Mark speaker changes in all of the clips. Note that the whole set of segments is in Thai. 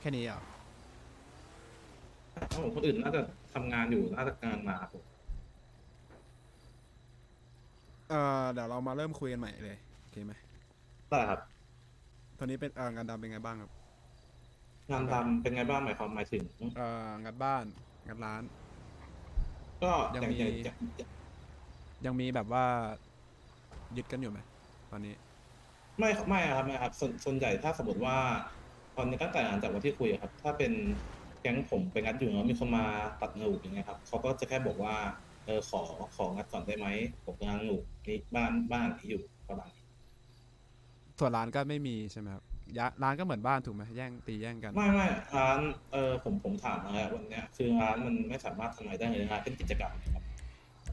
Speaker 1: แค่นี้เหรอ
Speaker 2: เพราะผมคนอื่นน่าจะทำงานอยู่น่าจะงานมาครับผม
Speaker 1: เออเดี๋ยวเรามาเริ่มคุยกันใหม่เลยโอเคไหม
Speaker 2: ได้ครับ
Speaker 1: ตอนนี้เป็นเอองานดำเป็นไงบ้างครับ
Speaker 2: งานดำเป็นไงบ้างหมายความหมายถึง
Speaker 1: เอองานบ้านงานร้าน
Speaker 2: ก็อ
Speaker 1: ยั
Speaker 2: ย่างง
Speaker 1: มี
Speaker 2: อย่างอย่างอย่าง
Speaker 1: ยังมีแบบว่ายึดกันอยู่ไหมตอนนี้
Speaker 2: ไม่ครับไม่ครับไม่ครับส่วนส่วนใหญ่ถ้าสมมติว่า ตอนนี้ตั้งแต่หลังจากวันที่คุยอะครับ ถ้าเป็นแก๊งผมไปงัดอยู่แล้วมีคนมาตัดหนูกอย่างเงี้ยครับเขาก็จะแค่บอกว่าเออขอของงัดก่อนได้ไหมผมกำลังหนูกนี่บ้านบ้านที่อยู่ประมาณนี้
Speaker 1: ส่วนร้านก็ไม่มีใช่ไหมครับยะร้านก็เหมือนบ้านถูกไหมแย่งตีแย่งกัน
Speaker 2: ไม่ไม่ร้านเออผมผมถามมาแล้ววันเนี้ยคือร้านมันไม่สามารถทำอะไรได้เลยนะเป็นกิจกรรมนะครับ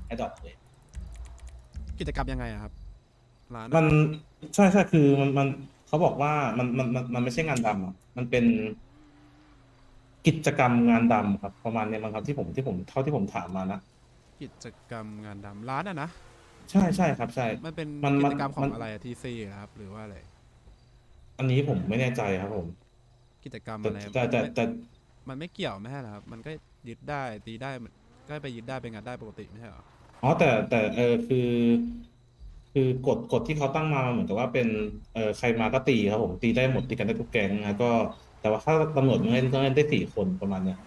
Speaker 2: ไอ้ดอกเลย
Speaker 1: กิจกรรมยังไงอะครับร้านอะ
Speaker 2: มันใช่ใช่คือมันมัน เขาบอกว่ามันมันมันมันไม่ใช่งานดำอะมันเป็น กิจกรรมงานดำครับ ประมาณเนี้ยมั้งครับที่ผมที่ผมเท่าที่ผมถามมานะ
Speaker 1: กิจกรรมงานดำร้านอะนะ
Speaker 2: ใช่ใช่ครับ ใช่
Speaker 1: มันเป็น
Speaker 2: มัน
Speaker 1: กิ
Speaker 2: มัน
Speaker 1: จกรรมขอ
Speaker 2: มั
Speaker 1: ง
Speaker 2: น
Speaker 1: อะไรทีซีครับ หรือว่าอะไร
Speaker 2: อันนี้ผมไม่แน่ใจครับ ผม
Speaker 1: กิจกรรม
Speaker 2: แต่
Speaker 1: อะไร
Speaker 2: แต่แต่
Speaker 1: ไม่
Speaker 2: แต่
Speaker 1: มันไม่เกี่ยวไม่ใช่เหรอครับ มันก็ยึดได้ตีได้มันก็ไปยึดได้เป็นงานได้ปกติไม่ใช่เหรอ
Speaker 2: อ๋อแต่แต่เออคือ คือกฎกฎที่เขาตั้งมามันเหมือนกับว่าเป็นเออใครมาก็ตีครับผมตีได้หมดตีกันได้ทุกแก๊งแล้วก็ แต่ว่าถ้าตำรวจมันเล่นก็เล่นได้สี่คนประมาณเนี้ย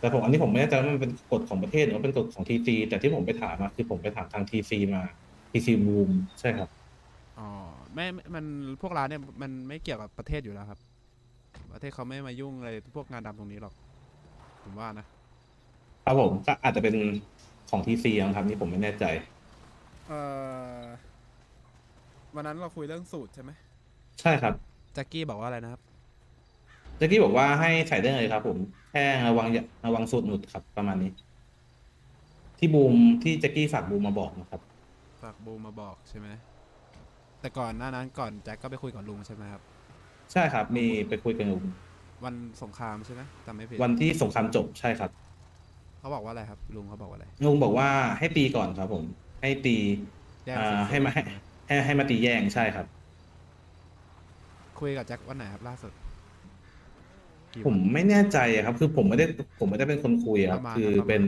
Speaker 2: แต่ผมอันนี้ผมไม่แน่ใจว่ามันเป็นกฎของประเทศหรือว่าเป็นกฎของทีซีแต่ที่ผมไปถามมาคือผมไปถามทางทีซีมาทีซีบูมใช่ครับ
Speaker 1: อ๋อไม่ไม่มันพวกร้านเนี่ยมันไม่เกี่ยวกับประเทศอยู่แล้วครับ ประเทศเขาไม่มายุ่งอะไรพวกงานดำตรงนี้หรอก ผมว่านะ
Speaker 2: ครับผมก็อาจจะเป็นของทีซีครับนี่ผมไม่แน่ใจ
Speaker 1: เอ่อวันนั้นเราคุยเรื่องสูตรใช่ไหม
Speaker 2: ใช่ครับ
Speaker 1: แจ็คกี้บอกว่าอะไรนะครับ
Speaker 2: แจ็คกี้บอกว่าให้ใส่ได้เลยครับ ผมแค่ระวังอย่าระวังสูตรหนุดครับ ประมาณนี้ ที่บูมที่แจ็คกี้ฝากบูมมาบอกนะครับ
Speaker 1: ฝากบูมมาบอกใช่ไหมแต่ก่อนหน้านั้นก่อนแจ็คก็ไปคุยกับลุงใช่ไหมครับ
Speaker 2: ใช่ครับ มีไปคุยกันอยู่
Speaker 1: วันสงครามใช่ไหมจำไม่ผิด
Speaker 2: วันที่สงครามจบใช่ครับ
Speaker 1: เขาบอกว่าอะไรครับ ลุงเขาบอกว่าอะไร
Speaker 2: ลุงบอกว่าให้ตีก่อนครับผม ให้ตี
Speaker 1: แยก
Speaker 2: อ่า
Speaker 1: สิน
Speaker 2: ให้มาให้ให้ให้มาตีแย่งใช่ครับ
Speaker 1: คุยกับแจ็ควันไหนครับล่าสุดกี่
Speaker 2: ผม
Speaker 1: วัน
Speaker 2: ไม่แน่ใจอะครับ คือผมไม่ได้ผมไม่ได้เป็นคนคุยอะครับ
Speaker 1: ประมาณ
Speaker 2: คือ
Speaker 1: ประมาณ
Speaker 2: เป็น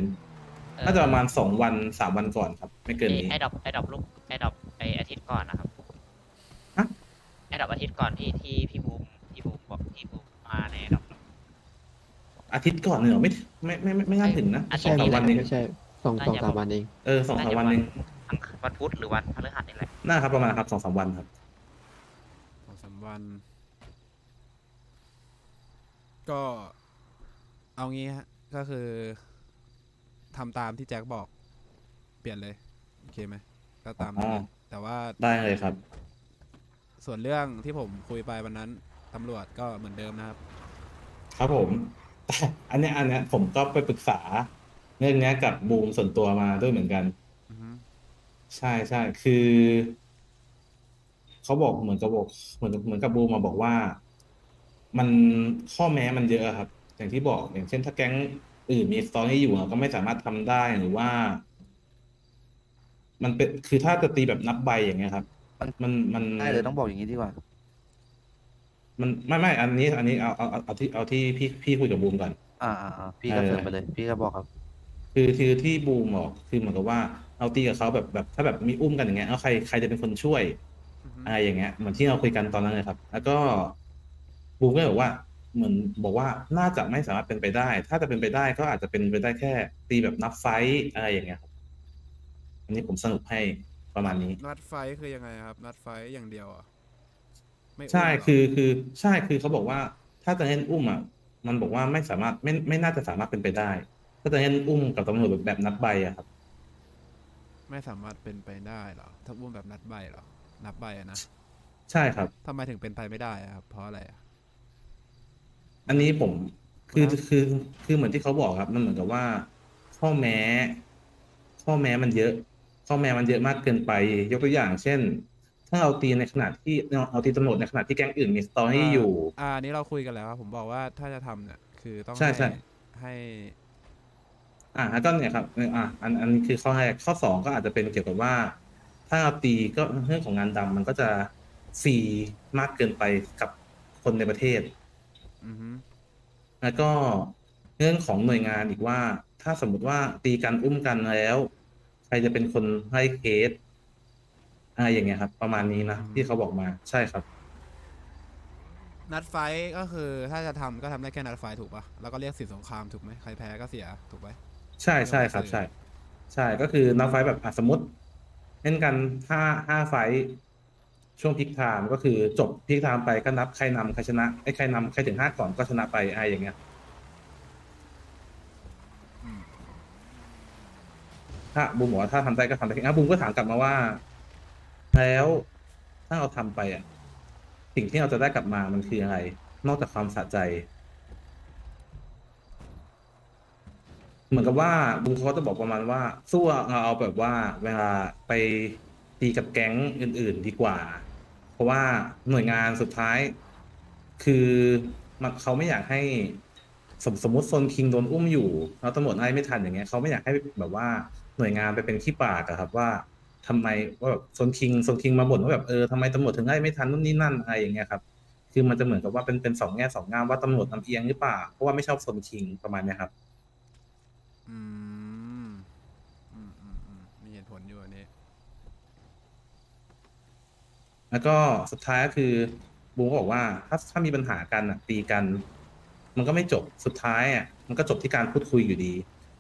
Speaker 2: น่าจะประมาณสองวันสามวันก่อนครับ ไม่เกินนี้
Speaker 3: ไอ้ดอกไอ้ดอกลูกไอ้ดอกไอ้อาทิตย์ก่อนนะครับ
Speaker 2: ฮะ
Speaker 3: ไอ้ดอกอาทิตย์ก่อนที่ที่พี่บูมพี่บูมบอกพี่บูมมาในดอก
Speaker 2: อาทิตย์ก่อนเนี่ยเหรอไม่ไม่ไม่ไม่ไม่น่าถึงนะ
Speaker 3: อาทิ
Speaker 2: ส
Speaker 3: ต
Speaker 2: อง
Speaker 3: ย์
Speaker 2: สาม
Speaker 3: นี้
Speaker 2: วันเอง
Speaker 4: ไม่ใช่ สอง
Speaker 3: น่า
Speaker 4: สอง
Speaker 3: จะ
Speaker 4: สามวันเอง
Speaker 2: เออสองสามวันเอง
Speaker 3: อังควันพุธหรือวันพฤหัสนี่แหละ
Speaker 2: น่าครับประมาณครับสองสามวันครับ
Speaker 1: สองสามวัน ก็เอางี้ฮะ ก็คือทำตามที่แจ็คบอก เปลี่ยนเลย โอเคไหมก็ตามนั้น
Speaker 2: อ๋อ
Speaker 1: นะแต่ว่า
Speaker 2: ได้เลยครับ
Speaker 1: ส่วนเรื่องที่ผมคุยไปวันนั้นตำรวจก็เหมือนเดิมนะครับ
Speaker 2: ครับผมแต่อันเนี้ยอันเนี้ยผมก็ไปปรึกษา เรื่องเนี้ยกับบูมส่วนตัวมาด้วยเหมือนกัน
Speaker 1: อือฮึ
Speaker 2: ใช่ใช่คือ เขาบอกเหมือนกับบอกเหมือนเหมือนกับบูมมาบอกว่า มันข้อแม้มันเยอะครับ อย่างที่บอกอย่างเช่นถ้าแก๊งอื่นมีสตอรี่อยู่เราก็ไม่สามารถทำได้หรือว่า มันเป็นคือถ้าจะตีแบบนับใบอย่างเงี้ยครับ มันมัน
Speaker 5: ได้เลยต้องบอกอย่างนี้ดีกว่า
Speaker 2: มันไม่ไม่อันนี้ อันนี้เอาเอาเอาเอาที่เอาที่พี่พี่คุยกับบูมก่อน
Speaker 5: อ่าอ่าอ่าพี่ก็
Speaker 2: เออ
Speaker 5: เสริมไปเลย พี่ก็บอกครับ
Speaker 2: คือคือที่บูมบอกคือเหมือนกับว่าเอาตีกับเขาแบบแบบถ้าแบบมีอุ้มกันอย่างเงี้ยเอาใครใครจะเป็นคนช่วย
Speaker 1: อือฮึ
Speaker 2: อะไรอย่างเงี้ยเหมือนที่เราคุยกันตอนนั้นเลยครับ แล้วก็บูมก็บอกว่าเหมือนบอกว่าน่าจะไม่สามารถเป็นไปได้ ถ้าจะเป็นไปได้ก็อาจจะเป็นไปได้แค่ ตีแบบนับไฟต์อะไรอย่างเงี้ยครับอันนี้ผมสรุปให้ประมาณนี้
Speaker 1: นัดไฟท์คือยังไงครับ นัดไฟท์อย่างเดียวเหรอะไม่
Speaker 2: ใช่
Speaker 1: มเหร
Speaker 2: คือคือใช่คือเขาบอกว่าถ้าจะเล่นอุ้มอะมันบอกว่าไม่สามารถไม่ไม่น่าจะสามารถเป็นไปได้ ถ้าจะเล่นอุ้มกับตำรวจแบบแบบนับใบอะครับ
Speaker 1: ไม่สามารถเป็นไปได้เหรอ ถ้าอุ้มแบบนัดใบเหรอ นับใบอะนะ
Speaker 2: ใช่ครับ
Speaker 1: ทำไมถึงเป็นไปไม่ได้อะครับ เพราะอะไรอะ
Speaker 2: อันนี้ผมคือ
Speaker 1: ครับ
Speaker 2: คือคือเหมือนที่เขาบอกครับ มันเหมือนกับว่า ข้อแม้ ข้อแม้มันเยอะ ข้อแม้มันเยอะมากเกินไป ยกตัวอย่าง เช่น ถ้าเราตีในขณะที่เอาตีตำรวจในขณะที่แก๊งอื่นมีสตอรี่อยู่
Speaker 1: อ่าอันนี้เราคุยกันแล้วครับผมบอกว่าถ้าจะทำเนี่ยคือต้อง
Speaker 2: ใช่ใช่
Speaker 1: ให้
Speaker 2: อ่าแล้วก็เนี่ยครับอ่าอันอันนี้คือข้อแรกข้อสองก็อาจจะเป็นเกี่ยวกับว่า ถ้าเราตีก็เรื่องของงานดำมันก็จะฟรีมากเกินไปกับคนในประเทศ
Speaker 1: อือฮึ
Speaker 2: แล้วก็เรื่องของหน่วยงานอีกว่า ถ้าสมมุติว่าตีกันอุ้มกันแล้ว ใครจะเป็นคนให้เคสอะไรอย่างเงี้ยครับ ประมาณนี้นะที่เขาบอกมาใช่ครับ
Speaker 1: นัดไฟท์ก็คือถ้าจะทำก็ทำได้แค่นัดไฟท์ถูกปะแล้วก็เรียกสินสงครามถูกไหมใครแพ้ก็เสียถูกไหม
Speaker 2: ใช่ใช่ครับ ใช่ ใช่ก็คือนับไฟต์แบบอะสมมติเล่นกันห้าห้าไฟต์ช่วงพิกไทม์ก็คือจบพิกไทม์ไปก็นับใครนำใครชนะไอ้ใครนำใครถึงห้าก่อนก็ชนะไปอะไรอย่างเงี้ย
Speaker 1: อืม
Speaker 2: ถ้าบูมบอกว่าถ้าทำได้ก็ทำได้อะบูมก็ถามกลับมาว่า แล้วถ้าเราทำไปอะ สิ่งที่เราจะได้กลับมามันคืออะไร นอกจากความสะใจ เหมือนกับว่าบูมเขาจะบอกประมาณว่าสู้เราเอาแบบว่าเวลาไปตีกับแก๊งอื่น ๆ ดีกว่า เพราะว่าหน่วยงานสุดท้าย คือมันเขาไม่อยากให้สมสมมติโซนคิงโดนอุ้มอยู่แล้วตำรวจไล่ไม่ทันอย่างเงี้ยเขาไม่อยากให้แบบว่าหน่วยงานไปเป็นขี้ปากอะครับว่าทำไมว่าแบบโซนคิงโซนคิงมาบ่นว่าแบบเออทำไมตำรวจถึงไล่ไม่ทันนู่นนี่นั่นอะไรอย่างเงี้ยครับคือมันจะเหมือนกับว่าเป็นเป็นสองแง่สองงามว่าตำรวจลำเอียงหรือเปล่าเพราะว่าไม่ชอบโซนคิงประมาณเนี้ยครับ
Speaker 1: อืม อืมอืมอืมมีเหตุผลอยู่อันนี้
Speaker 2: แล้วก็สุดท้ายก็คือบูก็บอกว่าถ้าถ้ามีปัญหากันอะตีกัน มันก็ไม่จบสุดท้ายอะมันก็จบที่การพูดคุยอยู่ดี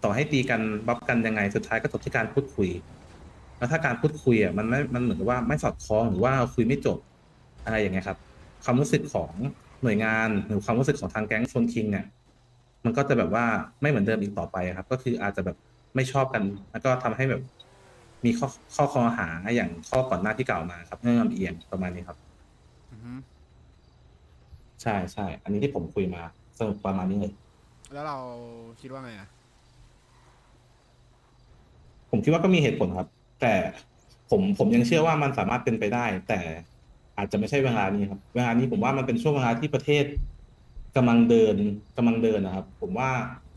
Speaker 2: ต่อให้ตีกันบัฟกันยังไง สุดท้ายก็จบที่การพูดคุย แล้วถ้าการพูดคุยอะมันไม่มันเหมือนกับว่าไม่สอดคล้องหรือว่าคุยไม่จบอะไรอย่างเงี้ยครับความรู้สึกของหน่วยงานหรือความรู้สึกของทางแก๊งโซนคิงเนี่ย มันก็จะแบบว่าไม่เหมือนเดิมอีกต่อไปครับ ก็คืออาจจะแบบไม่ชอบกัน แล้วก็ทำให้แบบ มีข้อข้อคอหาอย่างข้อก่อนหน้าที่กล่าวมาครับเรื่องลำเอียงประมาณนี้ครับ
Speaker 1: อือฮึ
Speaker 2: ใช่ใช่อันนี้ที่ผมคุยมาสรุปประมาณนี้เลย
Speaker 1: แล้วเราคิดว่าไงอะ
Speaker 2: ผมคิดว่าก็มีเหตุผลครับ แต่ผมผมยังเชื่อว่ามันสามารถเป็นไปได้ แต่อาจจะไม่ใช่เวลานี้ครับ เวลานี้ผมว่ามันเป็นช่วงเวลาที่ประเทศ กำลังเดินกำลังเดินนะครับ ผมว่า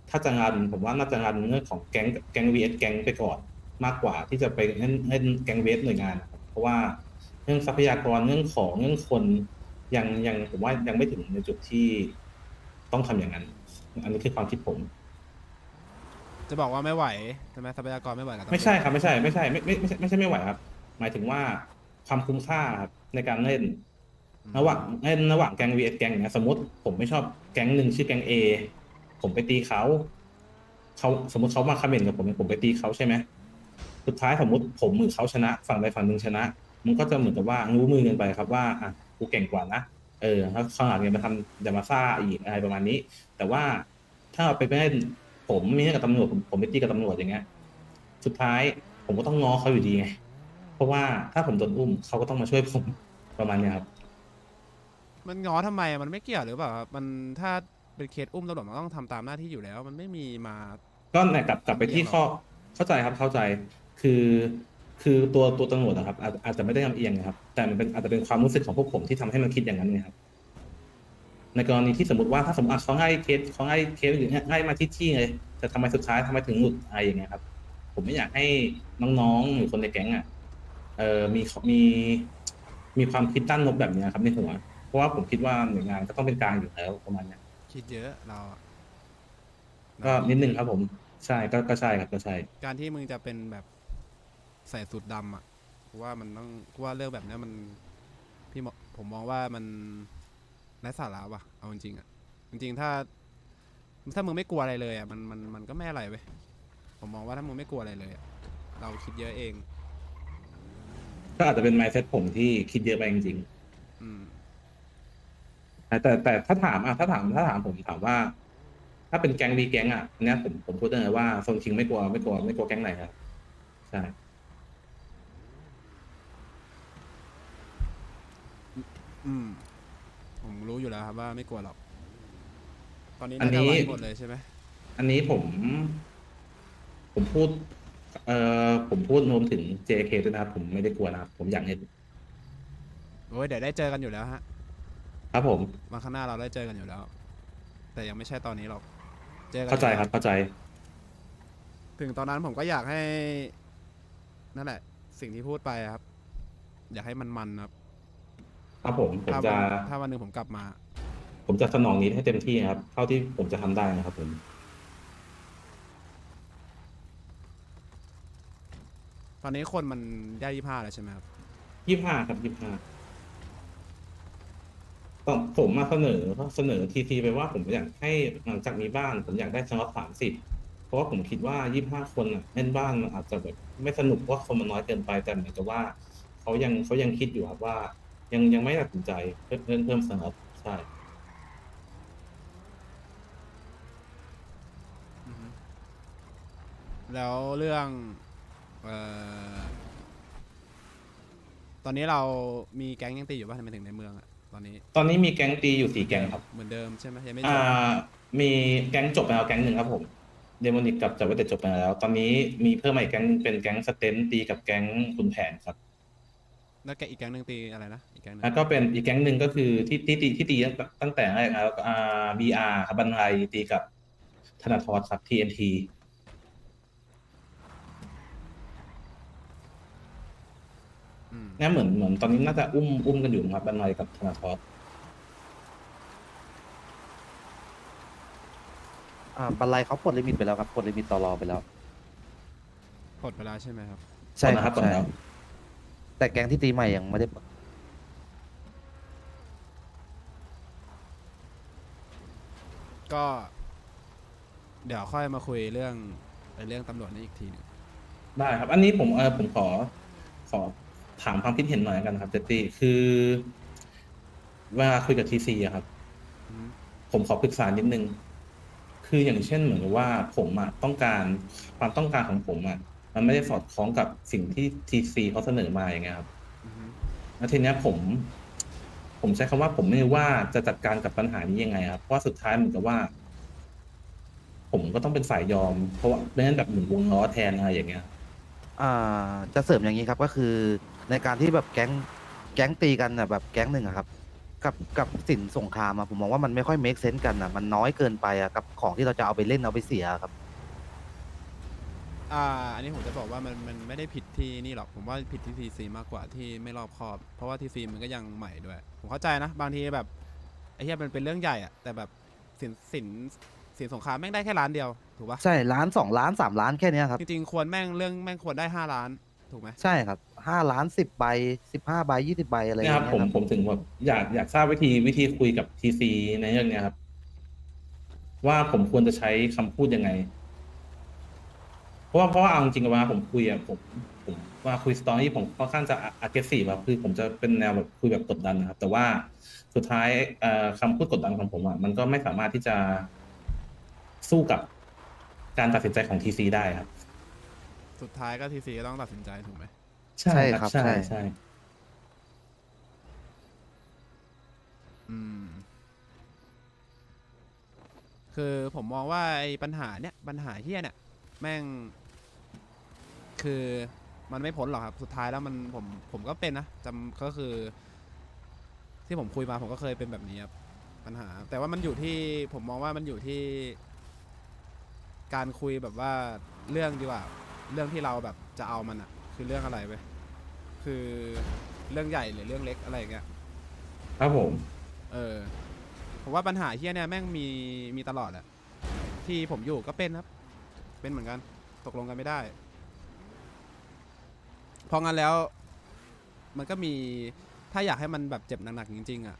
Speaker 2: ถ้าจะรันผมว่าน่าจะรันเรื่องของแก๊งแก๊งวีเอสแก๊งไปก่อนมากกว่าที่จะไปเล่นเล่นแก๊งเวสหน่วยงานนะครับเพราะว่าเรื่องทรัพยากรเรื่องของเรื่องคนยังยังผมว่ายังไม่ถึงในจุดที่ต้องทำอย่างนั้น อันนี้คือความคิดผม
Speaker 1: จะบอกว่าไม่ไหวใช่ไหมทรัพยากรไม่ไหวกับตำวจ
Speaker 2: ไม่ใช่ครับไม่ใช่ไม่ใช่ไม่ไม่ไม่ใช่ไม่ใช่ไม่ไหวครับ หมายถึงว่าความคุ้มค่าครับในการเล่น
Speaker 1: อืม
Speaker 2: ระหว่างเล่นระหว่างแกง vs แกงเนี่ยสมมติผมไม่ชอบแกงหนึ่งชื่อแก๊ง A ผมไปตีเขาเขาสมมติเขามาคอมเมนต์กับผมผมไปตีเขาใช่ไหมสุดท้ายสมมติผมมือเขาชนะ ฝั่งใดฝั่งหนึ่งชนะ มันก็จะเหมือนกับว่างูมือกันไปครับว่าอะกูเก่งกว่านะเออถ้าข้างหลังเนี่ยมาทำอย่ามาซ่าอีกอะไรประมาณนี้ แต่ว่าถ้าเราไปเล่นผมมีเรื่องกับตำรวจผมผมไปตีกับตำรวจอย่างเงี้ย สุดท้ายผมก็ต้องง้อเขาอยู่ดีไงเพราะว่าถ้าผมโดนอุ้มเขาก็ต้องมาช่วยผมประมาณเนี้ยครับ
Speaker 1: มันง้อทำไมอะมันไม่เกี่ยวหรือเปล่าครับมันถ้าเป็นเคสอุ้มตำรวจมันต้องทำตามหน้าที่อยู่แล้ว มันไม่มีมา
Speaker 2: ก็เนี่ยกลับกลับไปที่ข้อเข้าใจครับเข้าใจคือคือตัวตัวตำรวจนะครับอาจอาจจะไม่ได้ลำเอียงนะครับ แต่มันเป็นอาจจะเป็นความรู้สึกของพวกผมที่ทำให้มันคิดอย่างนั้นไงครับ ในกรณีที่สมมติว่าถ้าสมมติอะเขาให้เคสเขาให้เคสอย่างเงี้ยให้มาที่ที่เลยแต่ทำไมสุดท้ายทำไมถึงหลุดอะไรอย่างเงี้ยครับ ผมไม่อยากให้น้องๆหรือคนในแก๊งอะเออมีมีมีความคิดด้านลบแบบเนี้ยครับในหัวเพ ราะว่าผมคิดว่าหน่วยงานก็ต้องเป็นกลางอยู่แล้วประมาณเนี้ย
Speaker 1: คิดเยอะเราอะ
Speaker 2: ก็นิดนึงครับผมใช่ก็ก็ใช่ครับก็ใช่
Speaker 1: การที่มึงจะเป็นแบบใส่สูตรดำอะกูว่ามันต้องกูว่าเรื่องแบบเนี้ยมันพี่มองผมมองว่ามันไร้สาระว่ะเอาจริงๆอะจริงๆถ้า ถ้ามึงไม่กลัวอะไรเลยอะมันมันมันก็ไม่อะไรเว้ยผมมองว่าถ้ามึงไม่กลัวอะไรเลยอะเราคิดเยอะเอง
Speaker 2: ก็อาจจะเป็น mindset ผมที่คิดเยอะไปจริง
Speaker 1: อืม
Speaker 2: ๆ แต่แต่แต่ถ้าถามอะถ้าถามถ้าถามผมถามว่า ถ้าเป็นแก๊งวีแก๊งอะอันเนี้ยผมผมพูดได้เลยว่าโซนคิงไม่กลัวไม่กลัวไม่กลัวแก๊งไหนครับใช่
Speaker 1: อืม ผมรู้อยู่แล้วครับว่าไม่กลัวหรอก ตอนนี้
Speaker 2: อัน
Speaker 1: น่าจะ
Speaker 2: นี้
Speaker 1: ไหวหมดเลยใช่ไหม
Speaker 2: อันนี้ผม ผมพูด เอ่อผมพูดรวมถึง JK ด้วยนะครับผมไม่ได้กลัวนะครับผมอยากเห็น
Speaker 1: โอ้ยเดี๋ยวได้เจอกันอยู่แล้วฮะ
Speaker 2: ครับผม
Speaker 1: วันข้างหน้าเราได้เจอกันอยู่แล้ว แต่ยังไม่ใช่ตอนนี้หรอกเจอกัน
Speaker 2: เข้าใจ
Speaker 1: อยู่
Speaker 2: ครับ เข้าใจ
Speaker 1: ถึงตอนนั้นผมก็อยากให้ นั่นแหละ สิ่งที่พูดไปครับ อยากให้มันมันๆครับ
Speaker 2: ครับผม ผม
Speaker 1: ถ้า
Speaker 2: จะ
Speaker 1: วันถ้าวันหนึ่งผมกลับมา
Speaker 2: ผมจะสนองนี้ให้เต็มที่นะครับ เท่าที่ผมจะทำได้นะครับผม
Speaker 1: ตอนนี้คนมันได้ยี่ห้าแล้วใช่ไหมครับ
Speaker 2: ยี่ห้าครับยี่ห้า ต้องผมมาเสนอเสนอทีทีไปว่าผมอยากให้หลังจากมีบ้านผมอยากได้สล็อตสามสิบเพราะว่าผมคิดว่ายี่ห้าคนอะเล่นบ้านมันอาจจะแบบไม่สนุกเพราะว่าคนมันน้อยเกินไปแต่เหมือนกับว่าเขายังเขายังคิดอยู่ครับว่า ยังยังไม่ตัดสินใจเพิ่มเพิ่มเพิ่มสล็อตใช่
Speaker 1: อือฮึแล้วเรื่องเอ่อตอนนี้เรามีแก๊งยังตีอยู่ป่ะทำไมถึงในเมืองอะ ตอนนี้
Speaker 2: ตอนนี้มีแก๊งตีอยู่สี่แก๊งครับ
Speaker 1: เหมือนเดิมใช่ไหมยังไม่จ
Speaker 2: อ่
Speaker 1: บา
Speaker 2: มีแก๊งจบไปแล้วแก๊งหนึ่งครับผม เดโมนิกกับจับไว้แต่จบไปแล้ว ตอนนี้มีเพิ่มมาอีกแก๊งเป็นแก๊งสเตนตีกับแก๊งคุณแผนครับ
Speaker 1: แล้วแกอีกแก๊งหนึ่งตีอะไรนะอีกแก๊งหนึ่ง
Speaker 2: แล้วก็เป็นอีกแก๊งหนึ่งก็คือที่ที่ตีที่ตีตั้งแต่แรกนะครับอ่า BR ครับบันไลตีกับธนาทรครับ TNT
Speaker 1: อืม
Speaker 2: เนี่ยเหมือนเหมือนตอนนี้น่าจะอุ้มอุ้มกันอยู่ครับบันไลกับธนาทร
Speaker 5: อ่าบันไลเขาปลดลิมิตไปแล้วครับปลดลิมิตต่อรอไปแล้ว
Speaker 1: ปลดไปแล้วใช่ไหมครับ
Speaker 5: ใช่ครับ
Speaker 2: ตอน
Speaker 5: ใช่
Speaker 2: แล้ว
Speaker 5: แต่แก๊งที่ตีใหม่ยังไม่ได้ปลด
Speaker 1: ก็ เดี๋ยวค่อยมาคุยเรื่องไอ้เรื่องตำรวจนี่อีกทีหนึง
Speaker 2: ได้ครับ อันนี้ผมเออผมขอขอ ถามความคิดเห็นหน่อยกันครับเจตตี้คือ เวลาคุยกับทีซีอะครับ
Speaker 1: อืม
Speaker 2: ผมขอปรึกษานิดนึง คืออย่างเช่นเหมือนกับว่าผมอะต้องการความต้องการของผมอะมันไม่ได้สอดคล้องกับสิ่งที่ทีซีเขาเสนอมาอย่างเงี้ยครับ
Speaker 1: อือฮึ
Speaker 2: แล้วทีเนี้ยผม ผมใช้คำว่าผมไม่รู้ว่าจะจัดการกับปัญหานี้ยังไงครับ เพราะว่าสุดท้ายเหมือนกับว่า ผมก็ต้องเป็นฝ่ายยอม เพราะว่าไม่งั้นแบบหมุนวงล้อแทนอะไรอย่างเงี้ย
Speaker 5: อ่าจะเสริมอย่างนี้ครับก็คือ ในการที่แบบแก๊งแก๊งตีกันน่ะแบบแก๊งหนึ่งอะครับ กับกับสินสงครามอะผมมองว่ามันไม่ค่อยเมคเซนส์กันอะมันน้อยเกินไปอะกับของที่เราจะเอาไปเล่นเอาไปเสียครับ
Speaker 1: อ่าอันนี้ผมจะบอกว่ามันมันไม่ได้ผิดที่นี่หรอก ผมว่าผิดที่ทีซีมากกว่าที่ไม่รอบคอบ เพราะว่าทีซีมันก็ยังใหม่ด้วย ผมเข้าใจนะ บางทีแบบไอ้เหี้ยมันเป็นเรื่องใหญ่อะแต่แบบสินสินสินสงครามแม่งได้แค่ล้านเดียวถูกปะ
Speaker 5: ใช่ล้านสองล้านสามล้านแค่เนี้ยครับ
Speaker 1: จริงๆควรแม่งเรื่องแม่งควรได้ห้าล้านถูกไหม
Speaker 5: ใช่ครับ ห้าล้านสิบใบสิบห้าใบยี่สิบใบอะไรอ
Speaker 2: เนี่ย
Speaker 5: ย่าง
Speaker 2: ครับ
Speaker 5: เงี้ย
Speaker 2: ผม
Speaker 5: ครับ
Speaker 2: ผมถึงแบบอยากอยากทราบวิธีวิธีคุยกับทีซีในเรื่องเนี้ยครับ ว่าผมควรจะใช้คำพูดยังไง เพราะว่าเพราะว่าเอาจริงๆเวลาผมคุยอะผมผมว่าคุยสตอรี่ผมค่อนข้างจะอาเกสีแบบคือผมจะเป็นแนวแบบคุยแบบกดดันนะครับ แต่ว่าสุดท้ายเอ่อคำพูดกดดันของผมอะมันก็ไม่สามารถที่จะสู้กับการตัดสินใจของทีซีได้ครับ
Speaker 1: สุดท้ายก็ทีซีก็ต้องตัดสินใจถูกไหม
Speaker 5: ใช่ครับ
Speaker 2: ใช่
Speaker 5: ใช่
Speaker 2: ใช่
Speaker 1: อืม คือผมมองว่าไอ้ปัญหาเนี้ยปัญหาเฮี้ยเนี่ย แม่ง คือมันไม่พ้นหรอกครับ สุดท้ายแล้วมันผมผมก็เป็นนะจำก็คือ ที่ผมคุยมาผมก็เคยเป็นแบบนี้ครับปัญหา แต่ว่ามันอยู่ที่ผมมองว่ามันอยู่ที่ การคุยแบบว่าเรื่องดีกว่า เรื่องที่เราแบบจะเอามันอะ คือเรื่องอะไรไปคือเรื่องใหญ่หรือเรื่องเล็กอะไรอย่างเงี้ย
Speaker 2: ครับผม
Speaker 1: เออผมว่าปัญหาเฮี้ยเนี่ยแม่งมีมีตลอดแหละที่ผมอยู่ก็เป็นครับ เป็นเหมือนกัน ตกลงกันไม่ได้เพราะงั้นแล้ว มันก็มีถ้าอยากให้มันแบบเจ็บหนักๆจริงๆอะ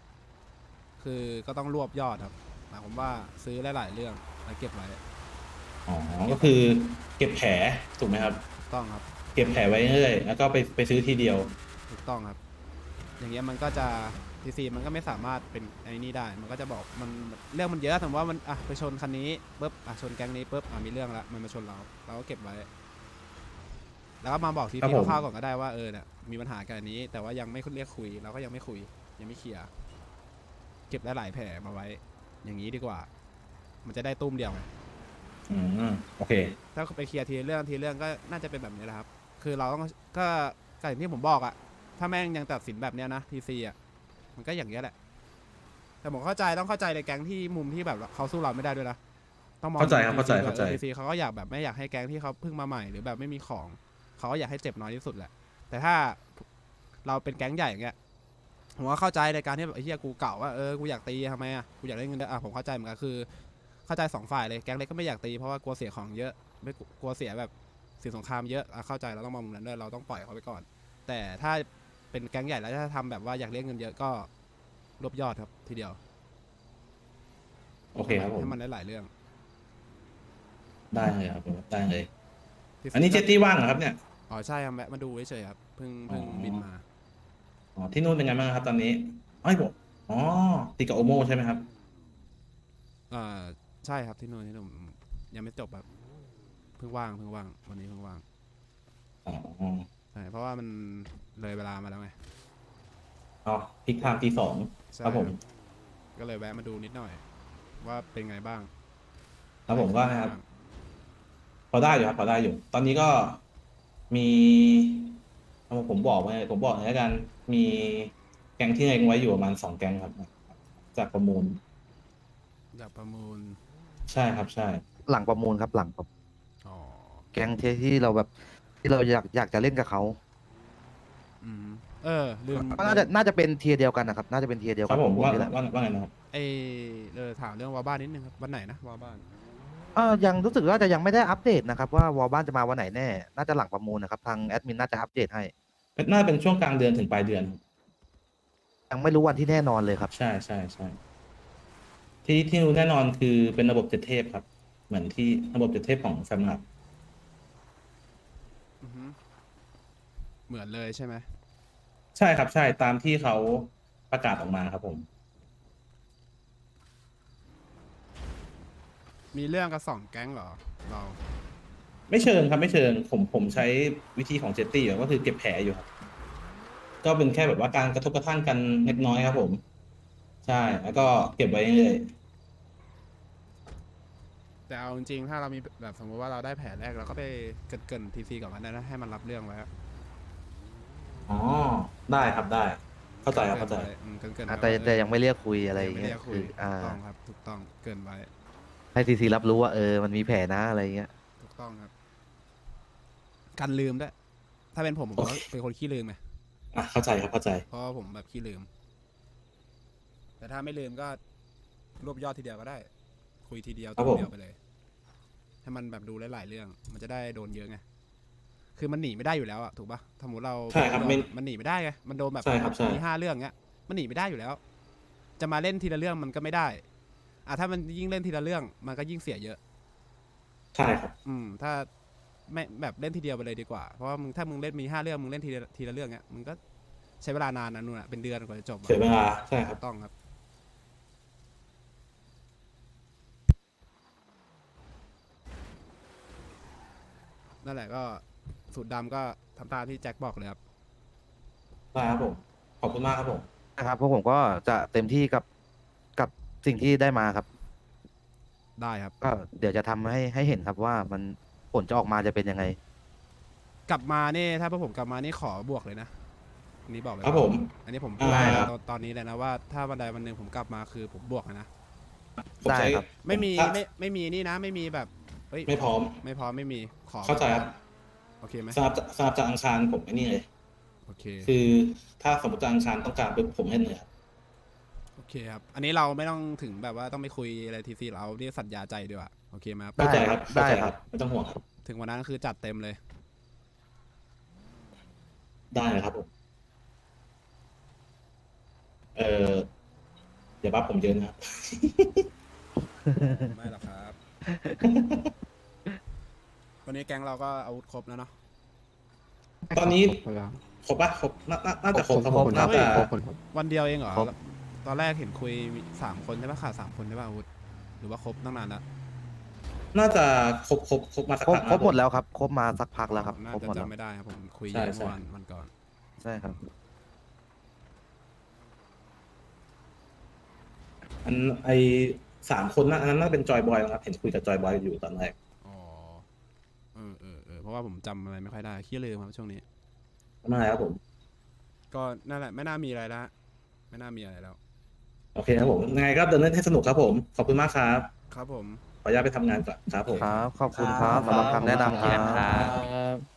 Speaker 1: คือก็ต้องรวบยอดครับหมายความว่าซื้อหลายๆเรื่องแล้วเก็บไว้
Speaker 2: อ๋อ ก็คือเก็บแผลถูกไหมครับ
Speaker 1: ถูกต้องครับ
Speaker 2: เก็บแผลไว้เรื่อยๆแล้วก็ไปไปซื้อทีเดียว
Speaker 1: ถูกต้องครับ อย่างเงี้ยมันก็จะทีซีมันก็ไม่สามารถเป็นไอ้นี่ได้ มันก็จะบอกมันเรื่องมันเยอะสมมติว่ามันอะไปชนคันนี้ปุ๊บอะชนแก๊งนี้ปุ๊บอะมีเรื่องละมันมาชนเราเราก็เก็บไว้ แล้วก็มาบอกที
Speaker 2: ครับ
Speaker 1: ซี
Speaker 2: ผม
Speaker 1: คร่าวๆก่อนก็ได้ว่าเออเนี่ยมีปัญหากันอันนี้ แต่ว่ายังไม่เรียกคุยเราก็ยังไม่คุย ยังไม่เคลียร์เก็บหลายๆแผลมาไว้ อย่างนี้ดีกว่า มันจะได้ตุ้มเดียวไง
Speaker 2: อืมโอเค
Speaker 1: ถ้าไปเคลียร์ทีละเรื่องทีละเรื่องก็น่าจะเป็นแบบนี้แหละครับ คือเราต้องก็ก็อย่างที่ผมบอกอะถ้าแม่งยังตัดสินแบบเนี้ยนะทีซีอะมันก็อย่างเงี้ยแหละ แต่ผมเข้าใจต้องเข้าใจในแก๊งที่มุมที่แบบเขาสู้เราไม่ได้ด้วยนะต้องมอง
Speaker 2: เข้าใจครับเข้าใจเข้าใจ
Speaker 1: ทีซีเขาก็อยากแบบไม่อยากให้แก๊งที่เขาเพิ่งมาใหม่หรือแบบไม่มีของเขาก็อยากให้เจ็บน้อยที่สุดแหละ แต่ถ้าเราเป็นแก๊งใหญ่อย่างเงี้ยผมก็เข้าใจในการที่แบบไอ้เหี้ยกูเก่าว่าเออกูอยากตีทำไมอะกูอยากได้เงินเดือนอะผมเข้าใจเหมือนกันคือ เข้าใจสองฝ่ายเลยแก๊งเล็กก็ไม่อยากตีเพราะว่ากลัวเสียของเยอะไม่กลัวกลัวเสียแบบเสียสงครามเยอะอะเข้าใจเราต้องมองมุมนั้นด้วยเราต้องปล่อยเขาไปก่อน แต่ถ้าเป็นแก๊งใหญ่แล้วถ้าทำแบบว่าอยากเรียกเงินเยอะก็รวบยอดครับทีเดียว
Speaker 2: โอเคครับผม
Speaker 1: ให้มันได้หลายเรื่อง
Speaker 2: ได้เลยครับผมได้เลย
Speaker 1: ที่สุด
Speaker 2: อันนี้เจ
Speaker 1: ก็
Speaker 2: ตตี้ว่างเหรอครับเนี่ย
Speaker 1: อ๋อใช่ครับแวะมาดูเฉยๆครับเพิ่งเพิ่ง
Speaker 2: อ๋อ
Speaker 1: บินมา
Speaker 2: อ๋อที่นู่นเป็นไงบ้างครับตอนนี้ไอ้ยผมอ๋อตีกับโอโมใช่ไหมครับ
Speaker 1: อ่าใช่ครับที่นู่นที่นู่นยังไม่จบแบบเพิ่งว่างเพิ่งว่าง วันนี้เพิ่งว่าง
Speaker 2: อ๋อ
Speaker 1: ใช่เพราะว่ามันเลยเวลามาแล้วไง
Speaker 2: อ๋อพิกไทม์ตีสอง
Speaker 1: ใช่
Speaker 2: ครับผม
Speaker 1: ก็เลยแวะมาดูนิดหน่อย ว่าเป็นไงบ้าง
Speaker 2: ครับผมก็นะครับ พอได้อยู่ครับพอได้อยู่ ตอนนี้ก็มีเอาผมบอกไว้ผมบอกเลยแล้วกัน มีแก๊งที่เล็งไว้อยู่ประมาณสองแก๊งครับ จากประมูล
Speaker 1: อยากประมูล
Speaker 2: ใช่ครับใช่
Speaker 5: หลังประมูลครับหลังประ
Speaker 1: อ๋อ
Speaker 5: แก๊งที่ที่เราแบบที่เราอยากอยากจะเล่นกับเขา
Speaker 1: อืมเออลืม
Speaker 5: ก็น่าจะน่าจะเป็นเทียร์เดียวกันนะครับ น่าจะเป็นเทียร์เดียว
Speaker 2: ค
Speaker 5: กั
Speaker 2: รับผม
Speaker 5: ประมูล
Speaker 2: ว่า
Speaker 5: นี่แหละ
Speaker 2: ว่าว่าไงนะครับ
Speaker 1: เอเออถามเรื่องวาบ้านนิดนึงครับวันไหนนะวาบ้าน
Speaker 5: เออยังรู้สึกว่าจะยังไม่ได้อัปเดตนะครับว่าวอลบ้านจะมาวันไหนแน่ น่าจะหลังประมูลนะครับทางแอดมินน่าจะอัปเดตให้
Speaker 2: น่าจะเป็นช่วงกลางเดือนถึงปลายเดือนครับ
Speaker 5: ยังไม่รู้วันที่แน่นอนเลยครับ
Speaker 2: ใช่ใช่ใช่ที่ที่รู้แน่นอนคือเป็นระบบเจ็ดเทพครับ เหมือนที่ระบบเจ็ดเทพของแฟมลับ
Speaker 1: อือฮึเหมือนเลยใช่ไหม
Speaker 2: ใช่ครับใช่ตามที่เขาประกาศออกมาครับผม
Speaker 1: มีเรื่องกับสองแก๊งเหรอ เรา
Speaker 2: ไม่เชิงครับไม่เชิงผมผมใช้วิธีของเจตตี้ก็คือเก็บแผลอยู่ครับก็เป็นแค่แบบว่าการกระทบกระทั่งกันเล็กน้อยครับผม ใช่แล้วก็เก็บไว้เรื่อย
Speaker 1: แต่เอาจริงๆถ้าเรามีแบบสมมติว่าเราได้แผลแรกเราก็ไปเกินเกินทีซีก่อนก็ได้นะให้มันรับเรื่องไว้อะ
Speaker 2: ๆอ๋อ ได้ครับได้ เข้าใจครับเข้าใจ
Speaker 1: อืมเกินเกิน
Speaker 5: อะ
Speaker 1: ไว้
Speaker 5: แต่
Speaker 1: ว่าเออ
Speaker 5: แต่ยังไม่เรียกคุยอะไรอย่าง
Speaker 1: ไม่
Speaker 5: เงี้
Speaker 1: ได้
Speaker 5: ย
Speaker 1: คุ
Speaker 5: คื
Speaker 1: ย
Speaker 5: ออ่า
Speaker 1: ถูกต้องครับถูกต้องเกินไว้
Speaker 5: ให้ทีซีรับรู้ว่าเออมันมีแผลนะอะไรเงี้ย
Speaker 1: ถูกต้องครับกันลืมด้วยถ้าเป็นผมผมก็เป็นคนขี้ลืมไง
Speaker 2: อะเข้าใจครับเข้าใจ
Speaker 1: เพราะว่าผมแบบขี้ลืม แต่ถ้าไม่ลืมก็รวบยอดทีเดียวก็ได้ คุยทีเดียว
Speaker 2: ครั
Speaker 1: ตัว
Speaker 2: บผม
Speaker 1: เดียวไปเลย ให้มันแบบดูหลายๆเรื่อง มันจะได้โดนเยอะไงคือมันหนีไม่ได้อยู่แล้วอะถูกปะถ้าสมมติเรา
Speaker 2: ใช่ครับ
Speaker 1: โดน
Speaker 2: ไม่
Speaker 1: มันหนีไม่ได้ไงมันโดนแบบ
Speaker 2: ใช่ครับใช่
Speaker 1: มีห้าเรื่องเงี้ย มันหนีไม่ได้อยู่แล้ว จะมาเล่นทีละเรื่องมันก็ไม่ได้อะถ้ามันยิ่งเล่นทีละเรื่อง มันก็ยิ่งเสียเยอะ
Speaker 2: ใช่ครับ
Speaker 1: อืม ถ้าไม่แบบเล่นทีเดียวไปเลยดีกว่า เพราะว่ามึงถ้ามึงเล่นมีห้าเรื่องมึงเล่นทีละทีละเรื่องเงี้ยมึงก็ใช้เวลานานนะนู่นอะเป็นเดือนกว่าจะจบอะ
Speaker 2: เสียเวลาใช่ครับ
Speaker 1: ถูกต้องครับ นั่นแหละก็สูตรดำก็ทำตามที่แจ็คบอกเลยครับ
Speaker 2: ได้ครับผม ขอบคุณมากครับผม
Speaker 5: นะครับพวกผมก็จะเต็มที่กับกับสิ่งที่ได้มาครับ
Speaker 1: ได้ครับ
Speaker 5: ก็เดี๋ยวจะทำให้ให้เห็นครับว่ามันผลจะออกมาจะเป็นยังไง
Speaker 1: กลับมานี่ถ้าพวกผมกลับมานี่ขอบวกเลยนะอันนี้บอกเลย
Speaker 2: ครับผม
Speaker 1: อันนี้ผมพูด
Speaker 2: ได้ครับ
Speaker 1: ตอนตอนนี้เลยนะว่าถ้าวันใดวันหนึ่งผมกลับมาคือผมบวกเลยนะ
Speaker 2: ผม
Speaker 5: ได้
Speaker 2: ใช้
Speaker 5: ครับ
Speaker 1: ไม่มี
Speaker 2: ถ้า
Speaker 1: ไม่ไม่มีนี่นะ ไม่มีแบบ เฮ้ย
Speaker 2: ไม่พร้อม
Speaker 1: ไม่พร้อมไม่มีขอ
Speaker 2: เข้าใจครับ
Speaker 1: โอเคไหม
Speaker 2: สำหรับสำหรับจากอังคารผมไอ้นี่เลย
Speaker 1: โอเค
Speaker 2: คือถ้าสมมติจากอังคารต้องการปุ๊บผมให้เลยครับ
Speaker 1: โอเคครับอันนี้เราไม่ต้องถึงแบบว่าต้องไปคุยอะไรทีซีเรานี่สัญญาใจดีกว่าโอเคไหมครับ
Speaker 2: เข้าใจครับ
Speaker 5: ได้
Speaker 2: เข้าใจ
Speaker 5: ค
Speaker 2: ค
Speaker 5: รั
Speaker 2: รับบไม่ต้องห่วงครับ
Speaker 1: ถึงวันนั้นคือจัดเต็มเลย
Speaker 2: ได้เลยครับผมเอออย่าบ้าผมเยอะนะครับ
Speaker 1: ไม่หรอกครับ วันนี้แก๊งเราก็อาวุธครบแล้วเนาะ
Speaker 2: ตอนนี้ครบปะครบน่าน่าน่าจะครบครับผมน่าจะ
Speaker 1: วันเดียวเองเหรอ
Speaker 5: ครบ
Speaker 1: ตอนแรกเห็นคุยมีสามคนใช่ปะขาดสามคนใช่ปะอาวุธ หรือว่าครบตั้งนานแล้ว
Speaker 2: น่าจะครบครบครบมาสัก
Speaker 5: ครบ
Speaker 2: พัก
Speaker 5: ครบหมด
Speaker 2: นะ
Speaker 5: แล้วครับ ครบมาสักพักแล้วครับ
Speaker 1: น่า
Speaker 5: ครบ
Speaker 1: จะ
Speaker 5: หมดแล้ว
Speaker 1: จำไม่ได้ครับผมคุย
Speaker 2: ใช่
Speaker 1: เยอะ
Speaker 2: ใช่
Speaker 1: เมื่อวันวันก่อน
Speaker 5: ใช่ครับ
Speaker 2: อันไอ สามคนนั้นอันนั้นน่าจะเป็นจอยบอยนะครับเห็นคุยกับจอยบอยอยู่ตอนแรก
Speaker 1: อ๋อเออเออเออเพราะว่าผมจำอะไรไม่ค่อยได้ขี้ลืมครับช่วงนี้
Speaker 2: ไม่ครับผม
Speaker 1: ก็นั่นแหละไม่น่ามีอะไรแล้วไม่น่ามีอะไรแล้ว
Speaker 2: โอเคครับผมยังไงก็เดินเล่นให้สนุกครับผม ขอบคุณมากครับ
Speaker 1: ครับผม
Speaker 2: ขออนุญาตไปทำงานก่อนครับผม
Speaker 5: ครับ ขอบคุณครับสำหรับคำแนะนำค
Speaker 3: เรียนค
Speaker 5: รั
Speaker 3: รับบ
Speaker 4: ครับ